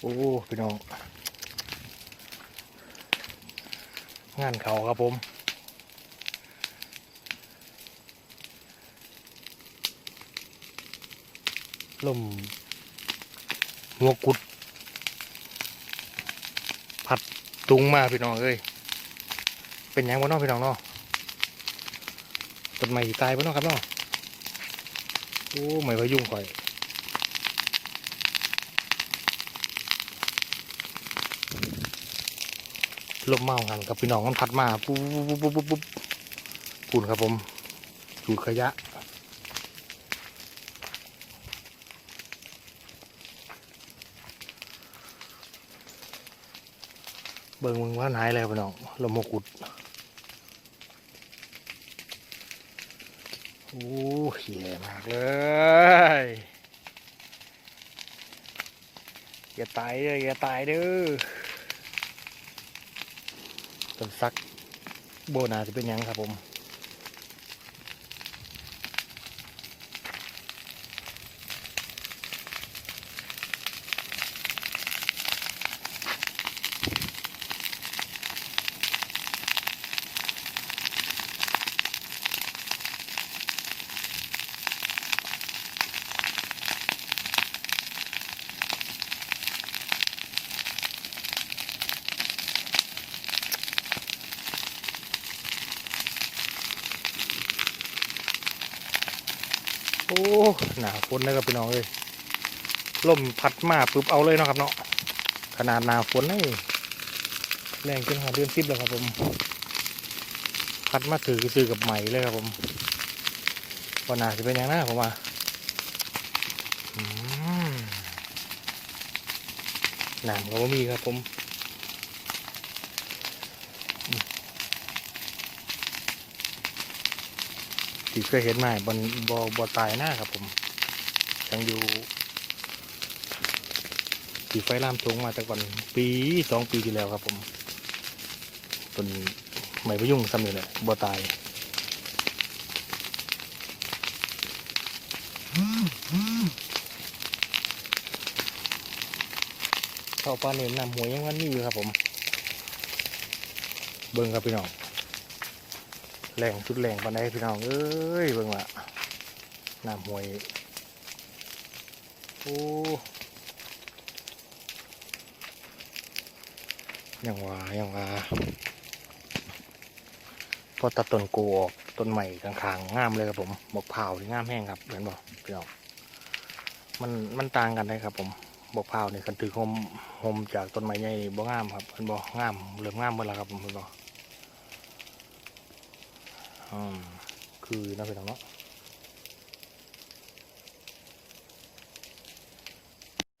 โอ้พี่น้อง งานเขาครับผมลมหัวกุด ผัดตุงมาพี่น้องเอ้ยเป็นยังบ่เน้องพี่น้องเนาะต้นไม้ตายบ่เน้องครับเนาะโอ้ไม่พยุ่งข่อย ลมเมาหันกับพี่น้องมันพัดมาปุ๊บปุ๊บปุ๊บปุ๊บปุ๊บปุ่นครับผมจูดขยะเบิ่งมึงว่าหายแล้วพี่น้องลมโมกุดโอ้เหี้ยมากเลย อย่าตายเด้ออย่าตายเด้อต้นซักโบนาจะเป็นยังครับผม หนาฝนเลยครับพี่น้องเลยลมพัดมาปุ๊บเอาเลยเนาะครับเนาะขนาดหนาฝนนี่แรงจนหาเดือนสิบแล้วครับผม พัดมาถือซื้อกับใหม่เลยครับผมวันหนาจะเป็นย่างน่าผมว่าหนามก็บ่มีครับผม ที่เคยเห็นมาบนบอบอตายหน้าครับผมยังอยู่ที่ไฟล่ามทงมาแต่ก่อนปีสองปีที่แล้วครับผมเป็นไม่ไปยุ่งซ้ำอยู่เลยบอตายเข้าปลาเน้นนำหัวยังวันนี้อยู่ครับผม เบิ่งครับพี่น้อง แรงจุดแรงปานใดพี่น้องเอ้ยเบิ่งละน้ำห้วยโอ้ยังว่ายังว่าพอตัดต้นกูออกต้นใหม่ข้างๆงามเลยครับผมบกเผาวนี่งามแห้งครับเห็นบอกพี่น้องมันมันต่างกันเลยครับผมบกเผาวนี่ยคันถือหมหมจากต้นไม้ใหญ่บ่งามครับเห็นบอกงามเหลืองามหมดแล้วครับผมเห็นบ อกอืมคือน่าเป็นเนาะ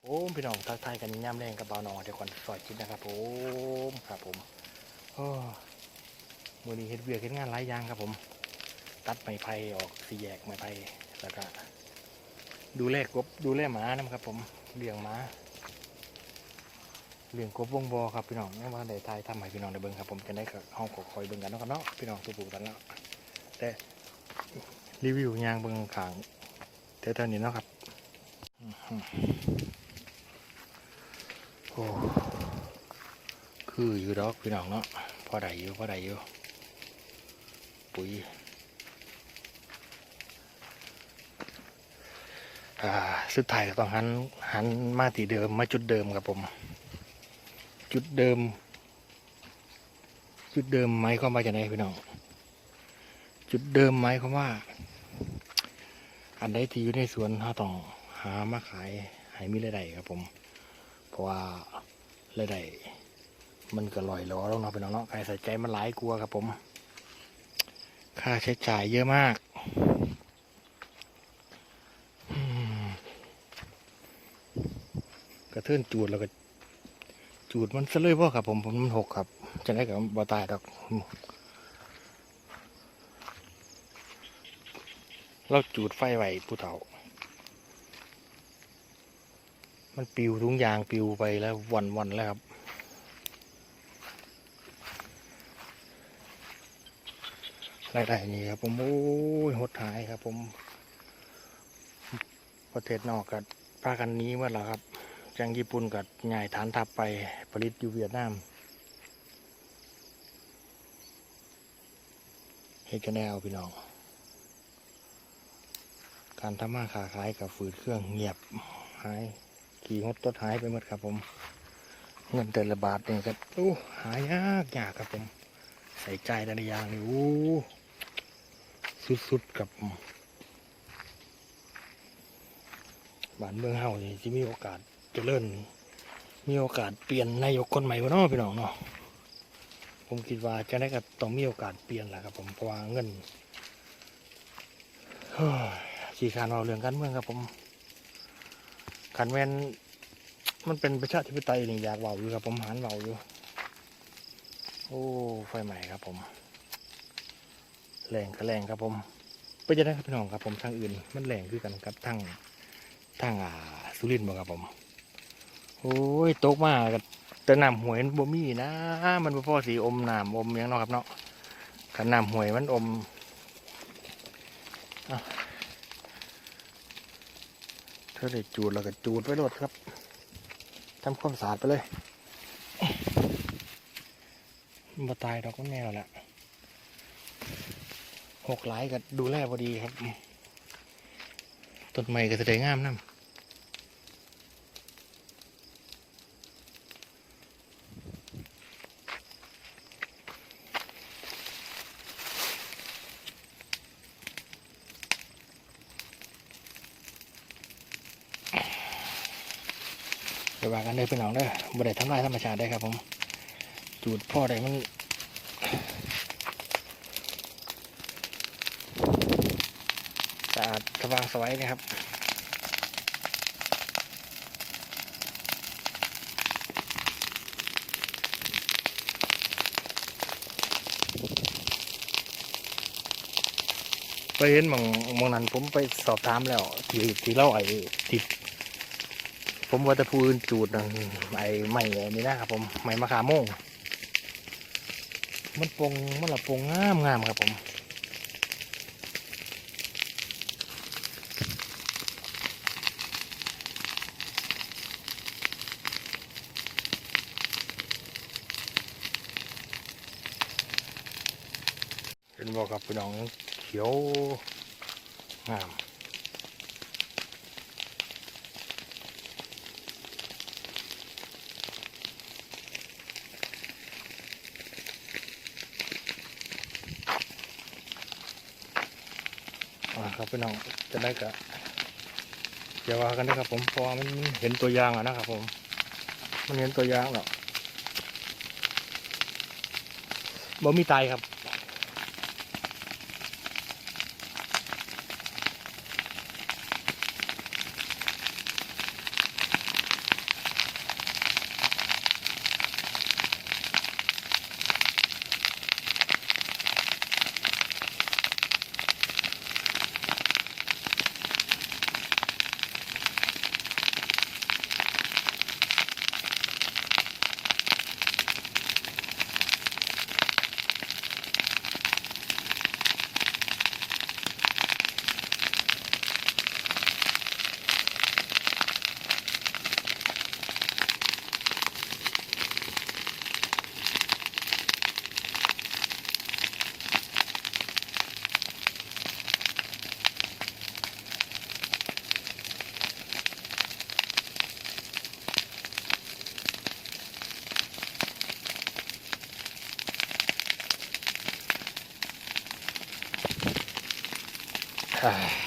โอ้พี่น้องทักทายกันย่ำแรงกับเบาหนอเดี๋ยวก่อนสอยจิตนะครับผมครับผมโอ้มือนี้เฮ็ดเวียกเฮ็ดงานหลายอย่างครับผม ตัดไม้ไผ่ออกสี่แยกไม้ไผ่แล้วก็ดูแลกบดูแลหมานะครับผมเลี้ยงหมาเลี้ยงกบวงบอครับพี่น้องนี่ว่าได้ทายทำให้พี่น้องได้เบิ่งครับผมจะได้ห้องขอคอยเบิ่งกันนะครับเนาะพี่น้องตัวปลูกกันเนาะ แต่รีวิวยางเบางขางเท่าๆนี้เนาะครับ โอ้ คืออยู่ดอกพี่น้องเนาะ พอได้อยู่พอได้อยู่ ปุ๋ยอ่าสุดท้ายก็ต้องหันหันมาที่เดิมมาจุดเดิมครับผม จุดเดิม จุดเดิมไหมก็มาจากไหนพี่น้อง จุดเดิมไหมควาว่า อันใดที่อยู่ในสวนเราต้องหามาขายให้มีรายได้ครับผม เพราะว่ารายได้มันก็ลอยล้อแล้วเนาะเป็นน้องเนาะใครใส่ใจมันหลายกลัวครับผม ค่าใช้จ่ายเยอะมากกระเทือนจูดแล้วก็จูดมันซะเลยพ่อครับผมผมมันหกครับจะได้กับบ่ตายดอก เราจูดไฟไว้ผู้เฒ่า มันปิวทุงยางปิวไปแล้ววันวันแล้วครับได้นี่ครับผม โอ้ยหดหายครับผม ประเทศนอกกับพากันนี้เมื่อไหร่ครับจังญี่ปุ่นกับง่ายฐานทัพไปผลิตอยู่เวียดนามเฮกแนวพี่น้อง การทำมาค้าขายกับฝืดเครื่องเงียบหายขี่งดต้นหายไปหมดครับผม เงินแต่ละบาทเนี่ยก็อู้หายากยากครับผม ใส่ใจแต่ละอย่างนี่อู้สุดๆกับบ้านเมืองเฮานี่ที่มีโอกาสจะเจริญมีโอกาสเปลี่ยนนายกคนใหม่วะเนาะพี่น้องเนาะผมคิดว่าจะได้ก็ต้องมีโอกาสเปลี่ยนแหละครับผมเพราะว่าเงิน ขี่ขานเอาเรื่องการเมืองครับผมขันแมนมันเป็นประชาธิปไตยนี่อยากเบาอยู่ครับผมหันเบาอยู่ โอ้ไฟใหม่ครับผมแรงก็แรงครับผมไปจะได้ครับพี่น้องครับผมทางอื่น มันแรงคือกันครับทางทางอ่าสุรินทร์บ่ครับผมโอ้ยตกมากับแต่น้ำหวยบ่มีนะ มันบ่พอสีอมน้ำอมยังเนาะครับเนาะขันน้ำหวยมันอมอะ ถ้าได้จูดเราก็จูดไว้รดครับทำความสะอาดไปเลยมาตายดอกก็แนวแหละหกหลายก็ดูแลพอดีครับ ต้นไม้ก็จะได้งามน้ำ เดี๋ยวว่ากันเด้อพี่น้องเด้อบ่ได้ทำลายธรรมชาติได้ครับผม จูดพ่อได้มันสะอาดสว่างสวยนะครับไปเห็นมองมองนั้นผมไปสอบถามแล้ว ที่ที่เล่าไอ้ที่ ผมว่าแต่ผู้อื่นจูดนั่นไอ้ไม้ไอ้นี่นะครับผมไม้มะขามโม่งมันปงมันละปงงามงามครับผมเป็นบอกกับพี่น้องเขียวงาม อ่าครับพี่น้องจะได้กะอย่าว่ากันนะครับ ผมเพราะมันเห็นตัวอย่างอะนะครับ ผม มันเห็นตัวอย่างหรอกบ่มีตายครับ อ่า